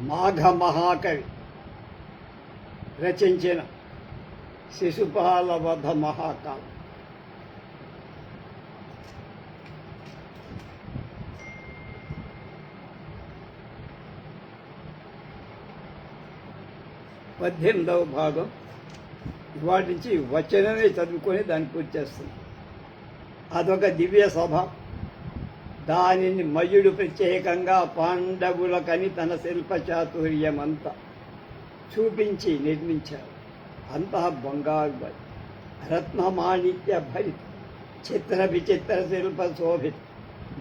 మాఘ మహాకవి రచించిన శిశుపాల వధ మహాకాలం పద్దెనిమిదవ భాగం. వాటి నుంచి వచనమే చదువుకొని దాన్ని పూర్తి చేస్తుంది అదొక దివ్య సభ. దానిని మయుడు ప్రత్యేకంగా పాండవులకని తన శిల్పచాతుర్యమంతా చూపించి నిర్మించారు. అంతా బంగారు బలి రత్నమాణిక్య భరిత చిత్ర విచిత్ర శిల్ప శోభిత.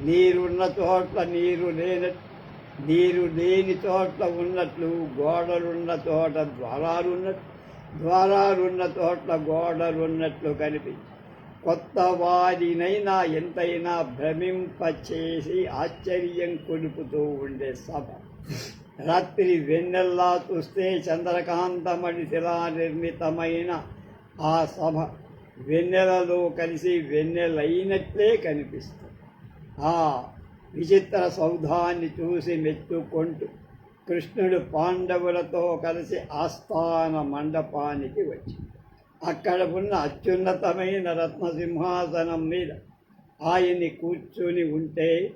నీరున్న చోట్ల నీరు లేనట్టు నీరు లేని చోట్ల ఉన్నట్లు గోడలున్న చోట ద్వారాలున్నట్లు ద్వారాలున్న చోట్ల గోడలున్నట్లు కనిపించి కొత్త వారినైనా ఎంతైనా భ్రమింపచేసి ఆశ్చర్యం కొలుపుతూ ఉండే సభ. రాత్రి వెన్నెల్లా చూస్తే చంద్రకాంతమణిశిలా నిర్మితమైన ఆ సభ వెన్నెలలో కలిసి వెన్నెలైనట్లే కనిపిస్తుంది. ఆ విచిత్ర సౌధాన్ని చూసి మెచ్చుకుంటూ కృష్ణుడు పాండవులతో కలిసి ఆస్థాన మండపానికి వచ్చింది అక్కడ ఉన్న అత్యున్నతమైన రత్నసింహాసనం మీద ఆయన్ని కూర్చుని ఉంటే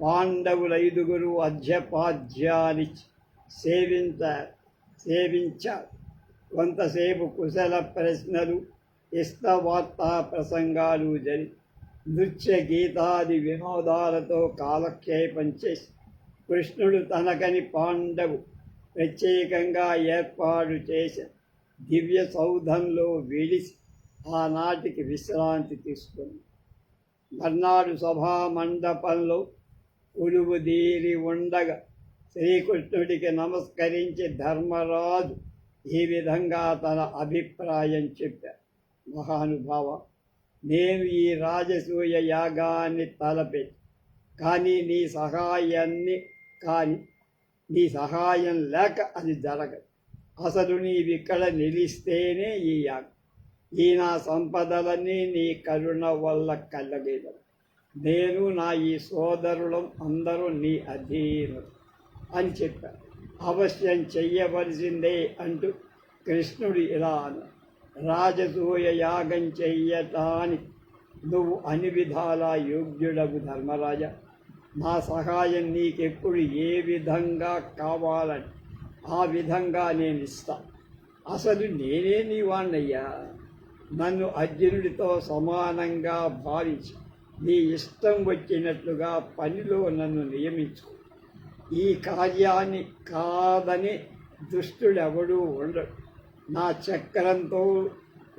పాండవుల ఐదుగురు అధ్యపాధ్యాని సేవించారు. సేవించారు కొంతసేపు కుశల ప్రశ్నలు ఇష్టవార్తా ప్రసంగాలు జరి నృత్య గీతాది వినోదాలతో కాలక్షేపం చేసి కృష్ణుడు తనకని పాండవు ప్రత్యేకంగా ఏర్పాటు చేశారు దివ్య సౌధంలో విడిసి ఆనాటికి విశ్రాంతి తీసుకుంది మర్నాడు సభా మండపంలో ఉలువుదీరి ఉండగా శ్రీకృష్ణుడికి నమస్కరించి ధర్మరాజు ఈ విధంగా తన అభిప్రాయం చెప్పారు. మహానుభావ నేను ఈ రాజసూయ యాగాన్ని తలపెట్టి కానీ నీ సహాయాన్ని కానీ నీ సహాయం లేక అది జరగదు. అసలు నీవిక్కడ నిలిస్తేనే ఈ ఈ నా సంపదలన్నీ నీ కరుణ వల్ల కలగేదం. నేను నా ఈ సోదరులం అందరూ నీ అధీనులు అని చెప్పారు. అవశ్యం చెయ్యవలసిందే అంటూ కృష్ణుడు ఇలా రాజసూయ యాగం చెయ్యటానికి నువ్వు అన్ని విధాల యోగ్యుడవు ధర్మరాజ. నా సహాయం నీకెప్పుడు ఏ విధంగా కావాలని ఆ విధంగా నేను ఇస్తా అసలు నేనే నీ వాణ్ణయ్యా నన్ను అర్జునుడితో సమానంగా భావించి. నీ ఇష్టం వచ్చినట్లుగా పనిలో నన్ను నియమించు ఈ కార్యాన్ని కాదని దుష్టుడెవడూ ఉండడు. నా చక్రంతో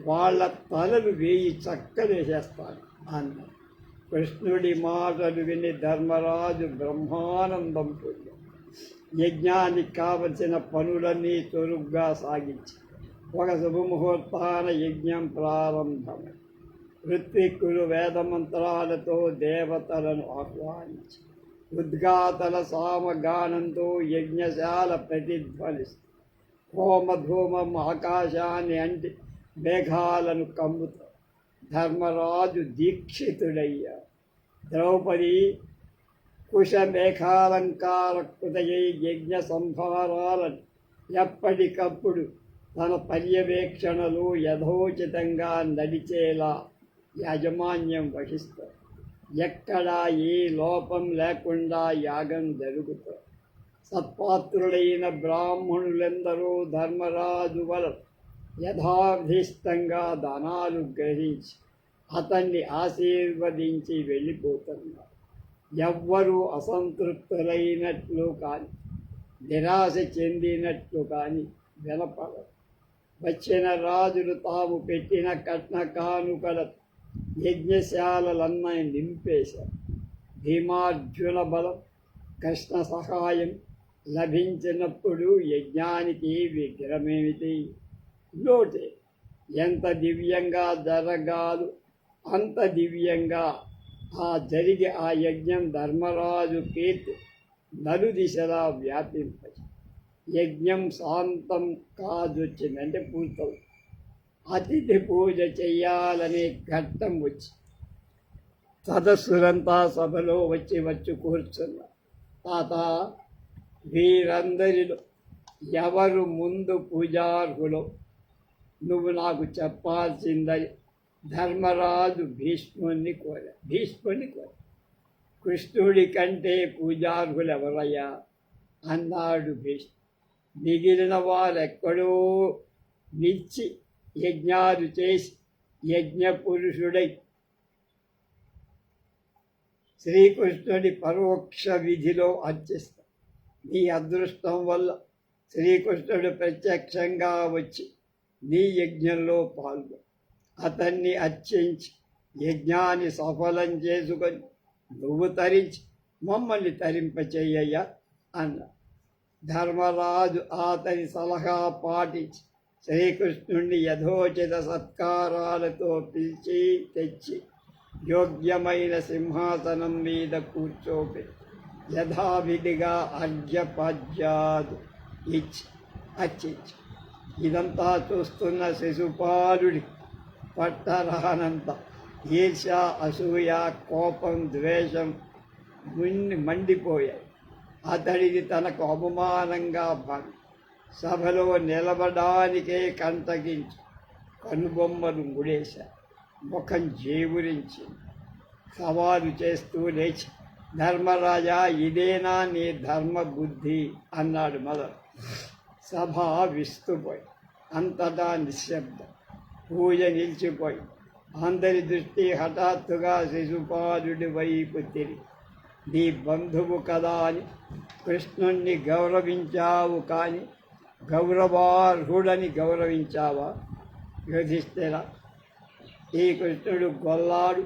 వాళ్ళ తలలు వేయి చక్కలేసేస్తాను అన్నాడు. కృష్ణుడి మాటలు విని ధర్మరాజు బ్రహ్మానందం పొందాడు. యజ్ఞానికి కావలసిన పనులన్నీ చురుగ్గా సాగించి ఒక శుభముహూర్తాన యజ్ఞం ప్రారంభం. ఋత్విక్కులు వేదమంత్రాలతో దేవతలను ఆహ్వానించి ఉద్గాతల సామగానంతో యజ్ఞశాల ప్రతిధ్వనిస్తుంది హోమధూమం ఆకాశాన్ని అంటి మేఘాలను కమ్ముతారు ధర్మరాజు దీక్షితుడయ్యా ద్రౌపది కుశమేఘాలంకార కృతయై యజ్ఞ సంభారాలను ఎప్పటికప్పుడు తన పర్యవేక్షణలు యథోచితంగా నడిచేలా యాజమాన్యం వహిస్తారు ఎక్కడా ఏ లోపం లేకుండా యాగం జరుగుతారు సత్పాత్రుడైన బ్రాహ్మణులెందరూ ధర్మరాజు వల యథాధిష్టంగా దానాలు గ్రహించి అతన్ని ఆశీర్వదించి వెళ్ళిపోతున్నారు. ఎవ్వరూ అసంతృప్తులైనట్లు కానీ నిరాశ చెందినట్లు కానీ వినపడదు వచ్చిన రాజులు తాము పెట్టిన కట్న కానుకల యజ్ఞశాలలన్న నింపేశారు. భీమార్జున బలం కృష్ణ సహాయం లభించినప్పుడు యజ్ఞానికి విగ్రహమేమిటి? లోటే. ఎంత దివ్యంగా జరగాలు అంత దివ్యంగా ఆ జరిగి ఆ యజ్ఞం ధర్మరాజు కీర్తి నలుదిశలా వ్యాపింప యజ్ఞం శాంతం కాజొచ్చిందంటే పూర్తవు అతిథి పూజ చెయ్యాలనే ఘట్టం వచ్చి సదస్సులంతా సభలో వచ్చి వచ్చి కూర్చున్న. తాత వీరందరిలో ఎవరు ముందు పూజార్హులో? నువ్వు నాకు చెప్పాల్సిందని ధర్మరాజు భీష్ముని కోర భీష్ముని కోర. కృష్ణుడి కంటే పూజార్హులెవరయ్యా? అన్నాడు భీష్ము. మిగిలిన వారెక్కడో నిలిచి యజ్ఞాలు చేసి యజ్ఞ పురుషుడై శ్రీకృష్ణుడి పరోక్ష విధిలో అర్చిస్తాం నీ అదృష్టం వల్ల శ్రీకృష్ణుడు ప్రత్యక్షంగా వచ్చి నీ యజ్ఞంలో పాల్గొ అతన్ని అర్చించి యజ్ఞాన్ని సఫలం చేసుకొని నువ్వు తరించి మమ్మల్ని తరింపచేయ్యా అన్న ధర్మరాజు అతని సలహా పాటించి శ్రీకృష్ణుణ్ణి యథోచిత సత్కారాలతో పిలిచి తెచ్చి యోగ్యమైన సింహాసనం మీద కూర్చోపెట్టి యథావిధిగా అర్ఘ్యపద్యాదు ఇచ్చి అర్చించి. ఇదంతా చూస్తున్న శిశుపాలుడి పట్టరానంత ఈర్ష అసూయ కోపం ద్వేషం మున్ని మండిపోయాయి. అతడిది తనకు అవమానంగా భావి సభలో నిలబడానికే కంటగించి కనుబొమ్మలు ముడేశారు ముఖం జేవురించి సవాలు చేస్తూ లేచి ధర్మరాజా ఇదేనా నీ ధర్మ బుద్ధి అన్నాడు మొదలు సభ విస్తుపోయి అంతటా నిశ్శబ్దం. పూజ నిలిచిపోయి అందరి దృష్టి హఠాత్తుగా శిశుపాలుడి వైపు తిరిగి నీ బంధువు కదా అని కృష్ణుణ్ణి గౌరవించావు కానీ గౌరవార్హుడని గౌరవించావా? యుధిష్ఠిర ఈ కృష్ణుడు గొల్లాడు.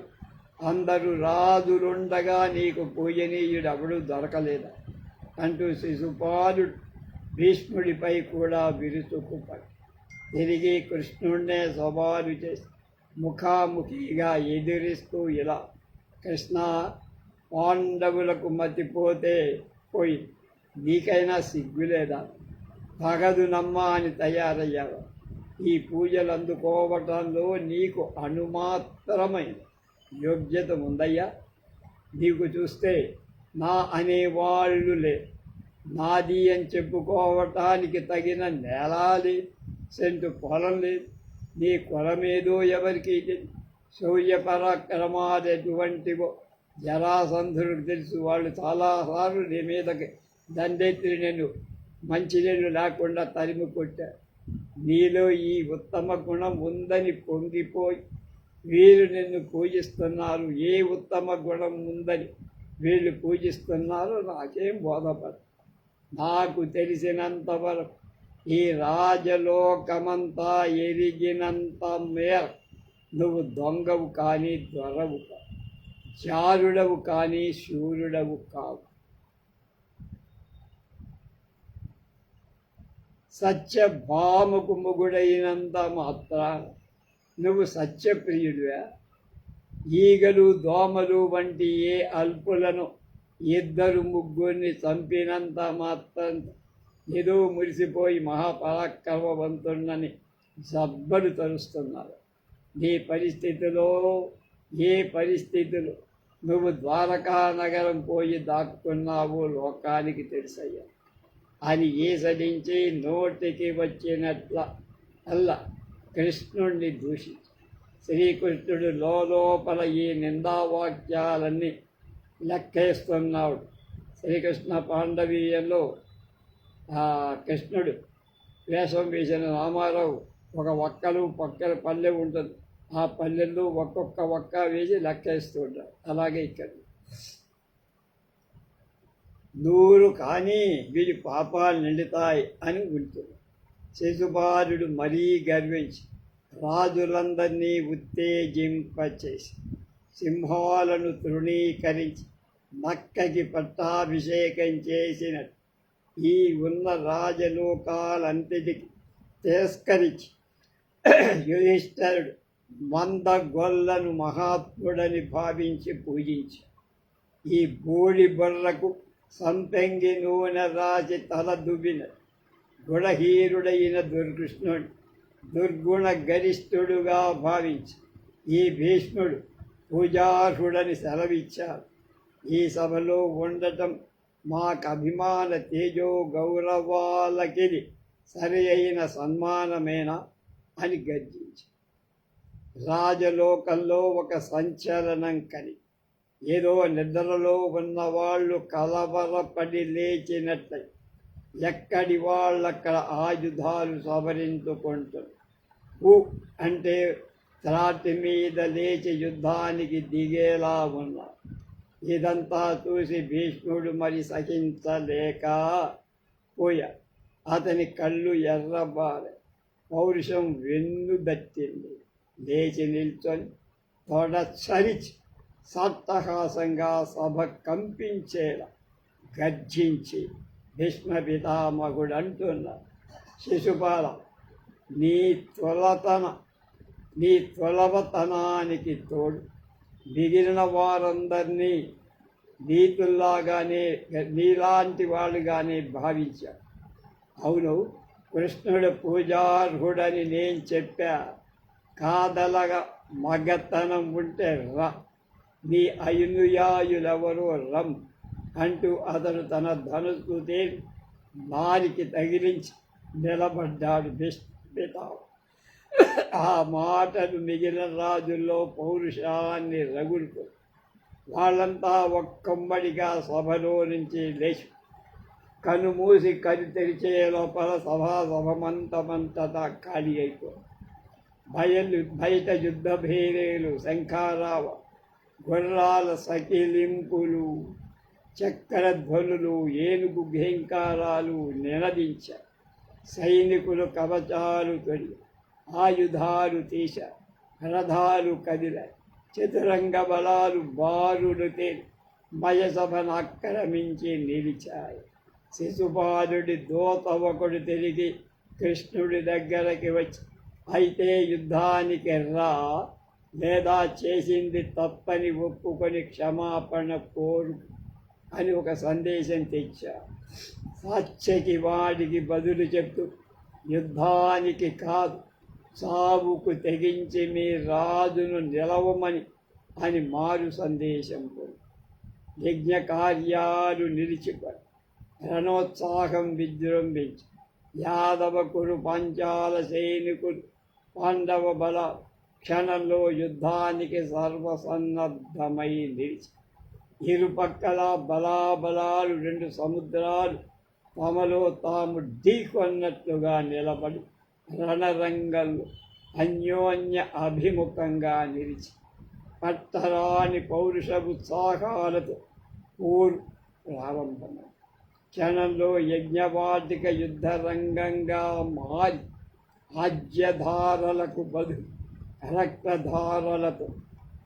అందరూ రాదురుండగా నీకు పూజనీయుడు అవడు దొరకలేదా? అంటూ శిశుపాలుడు భీష్ముడిపై కూడా విరుచుకుపడి తిరిగి కృష్ణుడినే సవాలు చేసి ముఖాముఖిగా ఎదిరిస్తూ ఇలా. కృష్ణ పాండవులకు మతిపోతే పోయి నీకైనా సిగ్గులేదా? తగదు నమ్మ అని తయారయ్యారు ఈ పూజలు అందుకోవటంలో నీకు అనుమాత్రమైన యోగ్యత ఉందయ్యా? నీకు చూస్తే నా అనేవాళ్ళు లే. నాది అని చెప్పుకోవటానికి తగిన నేల సెంటు పొలం లేదు. నీ కులమేదో ఎవరికి శౌర్య పరాక్రమాలు ఎటువంటివో జరాసంధుడికి తెలుసు. వాళ్ళు చాలాసార్లు నీ మీదకి దండెత్తి నేను మంచి మంచినీళ్ళు లేకుండా తరిమి కొట్టారు నీలో ఈ ఉత్తమ గుణం ఉందని పొంగిపోయి వీరు నిన్ను పూజిస్తున్నారు. ఏ ఉత్తమ గుణం ఉందని వీళ్ళు పూజిస్తున్నారో నాకేం బోధపడదు. నాకు తెలిసినంత వరకు ఈ రాజలోకమంతా ఎరిగినంత మేర. నువ్వు దొంగవు కానీ దొరవు కావు చారుడవు కానీ శూరుడవు కావు. సత్యభామకు ముగుడైనంత మాత్రాన నువ్వు సత్యప్రియుడివా. ఈగలు దోమలు వంటి ఏ అల్పులను ఇద్దరు ముగ్గురిని చంపినంత మాత్రం ఏదో మురిసిపోయి మహాపరాక్రమవంతుడని జబ్బలు తరుస్తున్నారు. నీ పరిస్థితిలో ఏ పరిస్థితులు? నువ్వు ద్వారకా నగరం పోయి దాక్కున్నావు లోకానికి తెలుసయ్యా. అని ఈసడించి నోటికి వచ్చినట్ల అల్ల కృష్ణుణ్ణి దూషించి శ్రీకృష్ణుడు లోపల ఈ నిందావాక్యాలన్నీ లెక్కేస్తున్నాడు. శ్రీకృష్ణ పాండవీయంలో కృష్ణుడు వేషం వేసిన రామారావు ఒక ఒక్కలు పక్కల పల్లె ఉంటుంది. ఆ పల్లెల్లో ఒక్కొక్క ఒక్క వేసి లెక్కేస్తూ ఉంటారు. అలాగే ఇక్కడ. నూరు కానీ వీరి పాపాలు నిండుతాయి అని ఉంటుంది. శిశుబాలుడు మరీ గర్వించి రాజులందరినీ ఉత్తేజింపచేసి సింహాలను తృణీకరించి మక్కకి పట్టాభిషేకం చేసినట్టు. ఈ ఉన్న రాజలోకాలంతటికి తిరస్కరించి యుధిష్ఠరుడు మంద గొల్లను మహాత్ముడని భావించి పూజించి ఈ బోడి బొర్రకు సంపెంగి నూనె రాసి తల దువ్విన గుణహీరుడైన దుర్కృష్ణుడు దుర్గుణ గరిష్ఠుడుగా భావించి ఈ భీష్ముడు పూజార్హుడని సెలవిచ్చారు ఈ సభలో ఉండటం మాకు అభిమాన తేజో గౌరవాలకిది సరి అయిన సన్మానమేనా అని గర్జించి రాజలోకంలో ఒక సంచలనం కలి ఏదో నిద్రలో ఉన్నవాళ్ళు కలవరపడి లేచినట్లయి ఎక్కడి వాళ్ళక్కడ ఆయుధాలు సవరించుకుంటారు ఊ అంటే త్రాటి మీద లేచి యుద్ధానికి దిగేలా ఉన్నారు. ఇదంతా చూసి భీష్ముడు మరి సహించలేక పోయా. అతని కళ్ళు ఎర్రబారే పౌరుషం వెన్ను దట్టింది. లేచి నిల్చొని తొడ చరిచి సట్టహాసంగా సభ కంపించేలా గర్జించి భీష్మ పితామహుడు అంటున్నాడు శిశుపాల నీ తొలతన నీ తొలవతనానికి తోడు మిగిలిన వారందరినీ నీతుల్లాగానే నీలాంటి వాళ్ళుగానే భావించారు. అవును కృష్ణుడు పూజార్హుడని నేను చెప్పా. కాదలగా మగతనం ఉంటే రా. నీ అయునుయాయులెవరో రం అంటూ అతను తన ధనుసు వారికి నారికి తగిలించి నిలబడ్డాడు పితావు ఆ మాటలు మిగిలిన రాజుల్లో పౌరుషాన్ని రగులుకు. వాళ్ళంతా ఒక్కమ్మడిగా సభలో నుంచి లేచి కనుమూసి కను తెరిచే లోపల సభా సభమంతమంతటా ఖాళీ అయిపో. భయలు బయట యుద్ధ భేరేలు శంఖారావ గుర్రాల సకిలింపులు చక్కెర ధ్వనులు ఏనుగు ఘేంకారాలు నినదించారు సైనికులు కవచాలు తొడి ఆయుధాలు తీశ రథాలు కదిల చతురంగ బలాలు బారుడు తేలి మయసభను ఆక్రమించి నిలిచాయి. శిశుపాలుడి దోత ఒకడు తిరిగి కృష్ణుడి దగ్గరకి వచ్చి అయితే యుద్ధానికి రా లేదా చేసింది తప్పని ఒప్పుకొని క్షమాపణ కోరు అని ఒక సందేశం తెచ్చా. సాత్యకి వాడికి బదులు చెప్తూ యుద్ధానికి కాదు సావుకు తెగించి మీ రాజును నిలవమని అని మారు సందేశం యజ్ఞ కార్యాలు నిలిచిపోయి రణోత్సాహం విజృంభించి యాదవకుడు పంచాల సైనికులు పాండవ బల క్షణంలో యుద్ధానికి సర్వసన్నద్ధమై నిలిచి ఇరుపక్కల బలాబలాలు రెండు సముద్రాలు తమలో తాము ఢీకొన్నట్లుగా నిలబడి రణరంగంలో అన్యోన్య అభిముఖంగా నిలిచి పట్టరాని పౌరుష ఉత్సాహాలతో పూర్ ప్రారంభమై క్షణంలో యజ్ఞవాటిక యుద్ధరంగంగా మారి ఆజ్యధారలకు బదులు రక్తధారలతో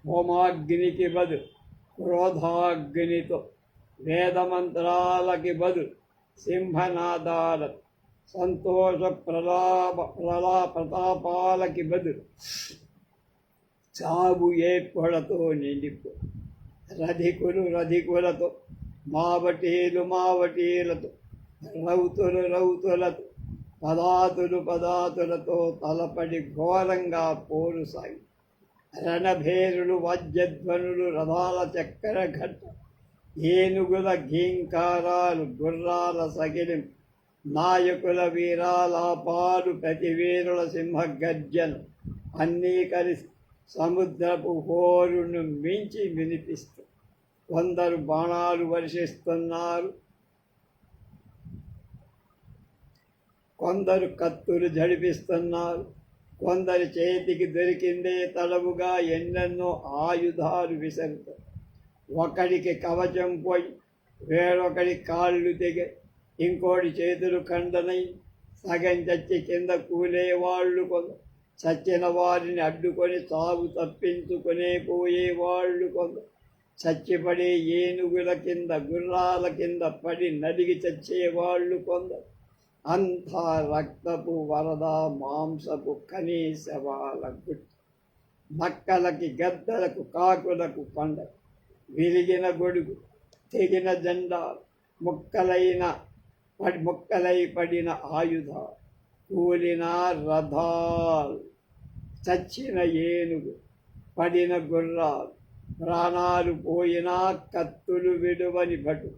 హోమాగ్నికి బదులు క్రోధాగ్నితో వేదమంత్రాలకి బదులు సింహనాదాలతో సంతోష ప్రలాప ప్రలా ప్రతాపాలకి బదులు చావు ఏర్పడతో నిండిపో. రధికులు రధికులతో మావటీలు మావటీలతో రౌతులు రౌతులతో పదాతులు పదాతులతో తలపడి ఘోరంగా పోరు సాగి రణభేరులు వాద్యధ్వనులు రథాల చక్కెర ఘట్ట ఏనుగుల ఘీంకారాలు గుర్రాల సగిలిం నాయకుల వీరాలాపాలు ప్రతివీరుల సింహ గర్జన అన్నీ కలిసి సముద్రపు హోరును మించి వినిపిస్తూ కొందరు బాణాలు వర్షిస్తున్నారు. కొందరు కత్తులు జడిపిస్తున్నారు కొందరి చేతికి దొరికిందే తడవుగా ఎన్నెన్నో ఆయుధాలు విసరుతారు ఒకడికి కవచం పోయి వేరొకడి కాళ్ళు తెగ ఇంకోటి చేతులు కండనై సగం చచ్చి కింద కూలేవాళ్ళు కొందరు చచ్చిన వారిని అడ్డుకొని తాగు తప్పించుకునే పోయేవాళ్ళు కొందరు చచ్చిపడే ఏనుగుల కింద గుర్రాల కింద పడి నడిగి చచ్చేవాళ్ళు కొందరు. అంతా రక్తపు వరద మాంసపు కనీసవాల గుట్టు. మక్కలకి గద్దలకు కాకులకు పండగ విరిగిన గొడుగు తెగిన జెండా ముక్కలైన వాటి ముక్కలై పడిన ఆయుధ కూలిన రథాలు చచ్చిన ఏనుగు పడిన గుర్రాలు ప్రాణాలు పోయినా కత్తులు విడువని భటు.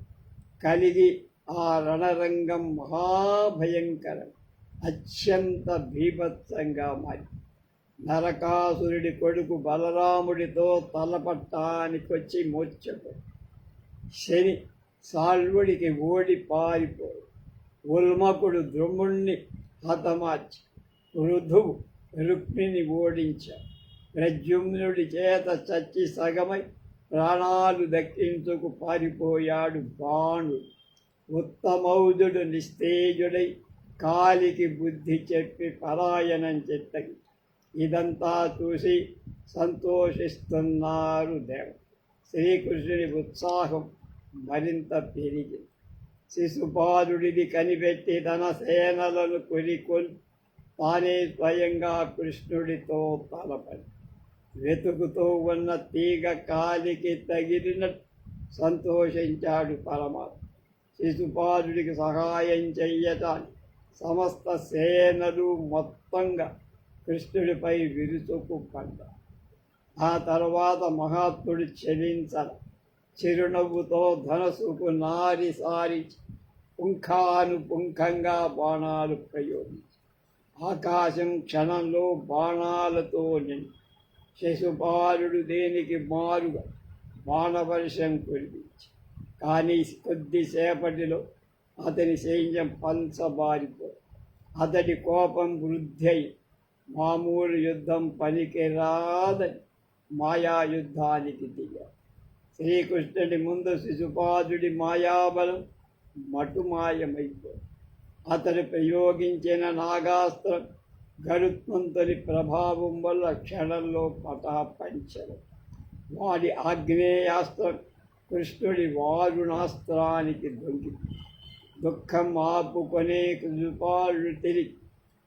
కలిగి ఆ రణరంగం మహాభయంకరం అత్యంత భీభత్సంగా మారి. నరకాసురుడి కొడుకు బలరాముడితో తలపట్టానికి వచ్చి మూర్చపోయి శని సాల్వుడికి ఓడి పారిపోయి ఉల్మకుడు ద్రుముణ్ణి హతమార్చి వృద్ధువు రుక్మిణి ఓడించ ప్రద్యుమ్నుడి చేత చచ్చి సగమై ప్రాణాలు దక్కించుకు పారిపోయాడు బాణు ఉత్తమౌదుడు నిస్తేజుడై కాలికి బుద్ధి చెప్పి పరాయణం చెత్తగి ఇదంతా చూసి సంతోషిస్తున్నారు దేవ శ్రీకృష్ణుని ఉత్సాహం మరింత పెరిగింది. శిశుపాలుడిని కనిపెట్టి తన సేనలను కొనికొని తానే స్వయంగా కృష్ణుడితో తలపడి వెతుకుతూ ఉన్న తీగ కాలికి తగిలినట్టు సంతోషించాడు పరమాత్మ. శిశుపాలుడికి సహాయం చెయ్యటానికి సమస్త సేనలు మొత్తంగా కృష్ణుడిపై విరుచుకుపడ్డారు. ఆ తర్వాత మహాత్ముడు క్షమించరు. చిరునవ్వుతో ధనసుకు నారి సారి పుంఖాను పుంఖంగా బాణాలు ప్రయోగించి. ఆకాశం క్షణంలో బాణాలతో నిండి. శశుపాలుడు దేనికి మారుగా? బాణవర్షం కురిపించి. కానీ కొద్దిసేపటిలో అతని సైన్యం పంచబారిపో అతడి కోపం వృద్ధి అయి మామూలు యుద్ధం పనికి రాదని మాయా యుద్ధానికి దిగారు శ్రీకృష్ణుడి ముందు శిశుపాదుడి మాయాబలం మటుమాయమైపో అతడు ప్రయోగించిన నాగాస్త్రం గరుత్మంతుని ప్రభావం వల్ల క్షణంలో పటాపంచలు. వాడి ఆగ్నేయాస్త్రం కృష్ణుడి వారుణాస్త్రానికి దొంగి దుఃఖం ఆపుకొనే కృపాలు తిరిగి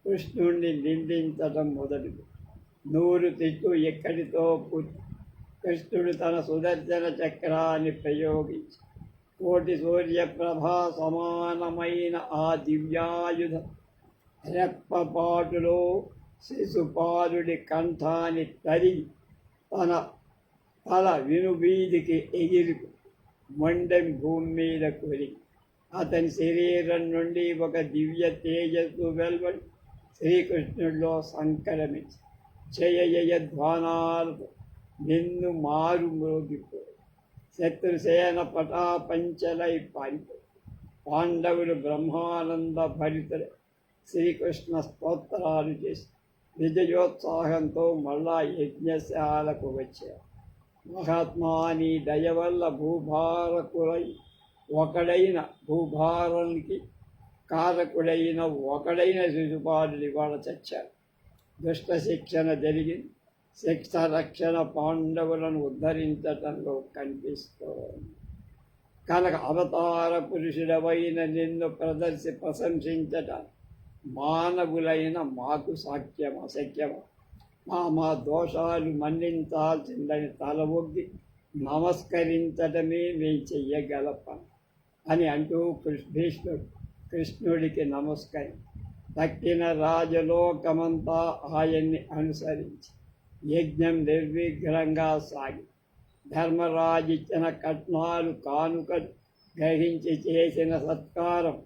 కృష్ణుణ్ణి నిందించడం మొదలు నూరు తిట్టు ఎక్కడితో పుట్టి కృష్ణుడు తన సుదర్శన చక్రాన్ని ప్రయోగించి కోటి సూర్యప్రభా సమానమైన ఆ దివ్యాయుధ రెప్పపాటులో శిశుపాలుడి కంఠాన్ని తరి తన తల వినువీధికి ఎగిరి మొండెం భూమి మీద కొరి. అతని శరీరం నుండి ఒక దివ్య తేజస్సు వెలువడి శ్రీకృష్ణుడిలో సంకరమించి జయ జయ ధ్వానాలతో నిన్ను మారు మ్రోగిపో శత్రుసేన పటాపంచలై పారిపోయి పాండవులు బ్రహ్మానంద భరితులు శ్రీకృష్ణ స్తోత్రాలు చేసి విజయోత్సాహంతో మళ్ళా యజ్ఞశాలకు వచ్చారు. మహాత్మాని దయ వల్ల భూభారకులై ఒకడైన భూభారానికి కారకుడైన ఒకడైన శిశుపాలు ఇవాళ చచ్చారు దుష్ట శిక్షణ జరిగింది. శిక్ష రక్షణ పాండవులను ఉద్ధరించటంలో కనిపిస్తోంది. కనుక అవతార పురుషుడవైన నిన్ను ప్రదర్శి ప్రశంసించట. మానవులైన మాకు సాక్ష్యమా? శక్యమా? మా మా దోషాలు మన్నించాల్సిందని తల ఒగ్గి నమస్కరించటమే మేము చెయ్యగల పని అని అంటూ భీష్ముడు కృష్ణుడికి నమస్కరి తక్కిన రాజలోకమంతా ఆయన్ని అనుసరించి యజ్ఞం నిర్విఘ్నంగా సాగి. ధర్మరాజు ఇచ్చిన కట్నాలు కానుక గ్రహించి చేసిన సత్కారం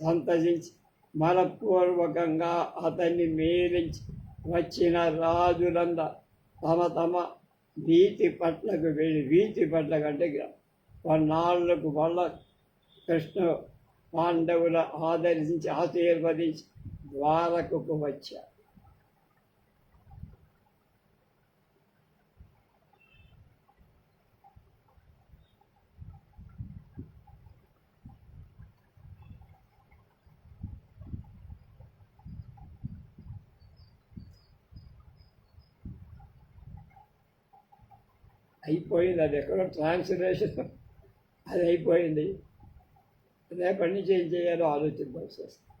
సంతసించి మనపూర్వకంగా అతన్ని మేలించి వచ్చిన రాజులంద తమ తమ వీతి పట్లకు వెళ్ళి వీతి పట్ల కంటే కొన్నాళ్ళకు వల్ల కృష్ణ పాండవుల ఆదర్శించి ఆశీర్వదించి ద్వారకకు వచ్చారు. అయిపోయింది. అది ఎక్కడో ట్రాన్స్లేషన్ అది అయిపోయింది. రేపటి నుంచి ఏం చేయాలో ఆలోచించాల్సి వస్తుంది